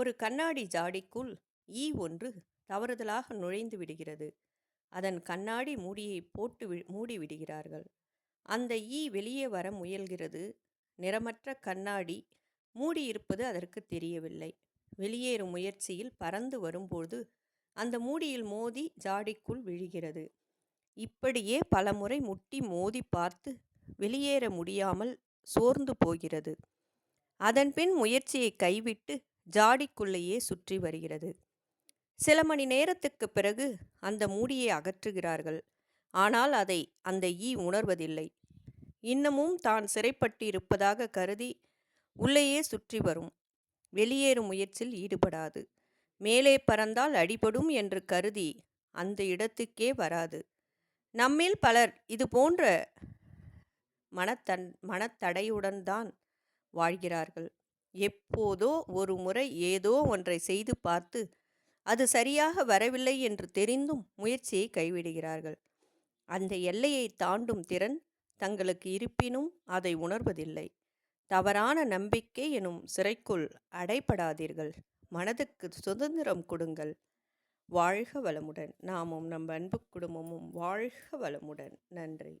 ஒரு கண்ணாடி ஜாடிக்குள் ஈ ஒன்று தவறுதலாக நுழைந்து விடுகிறது. அதன் கண்ணாடி மூடியை போட்டு வி- மூடி விடுகிறார்கள். அந்த ஈ வெளியே வர முயல்கிறது. நிறமற்ற கண்ணாடி மூடியிருப்பது அதற்கு தெரியவில்லை. வெளியேறும் முயற்சியில் பறந்து வரும்போது அந்த மூடியில் மோதி ஜாடிக்குள் விழுகிறது. இப்படியே பலமுறை முட்டி மோதி பார்த்து வெளியேற முடியாமல் சோர்ந்து போகிறது. அதன்பின் முயற்சியை கைவிட்டு ஜாடிக்குள்ளேயே சுற்றி வருகிறது. சில மணி நேரத்துக்கு பிறகு அந்த மூடியை அகற்றுகிறார்கள். ஆனால் அதை அந்த ஈ உணர்வதில்லை. இன்னமும் தான் சிறைப்பட்டு இருப்பதாக கருதி உள்ளேயே சுற்றி வரும். வெளியேறும் முயற்சியில் ஈடுபடாது. மேலே பறந்தால் அடிபடும் என்று கருதி அந்த இடத்துக்கே வராது. நம்மில் பலர் இது போன்ற மனத்தன் மனத்தடையுடன் தான் வாழ்கிறார்கள். எப்போதோ ஒரு முறை ஏதோ ஒன்றை செய்து பார்த்து அது சரியாக வரவில்லை என்று தெரிந்தும் முயற்சியை கைவிடுகிறார்கள். அந்த எல்லையை தாண்டும் திறன் தங்களுக்கு இருப்பினும் அதை உணர்வதில்லை. தவறான நம்பிக்கை எனும் சிறைக்குள் அடைபடாதீர்கள். மனதுக்கு சுதந்திரம் கொடுங்கள். வாழ்க வளமுடன். நாமும் நம் அன்பு குடும்பமும் வாழ்க வளமுடன். நன்றி.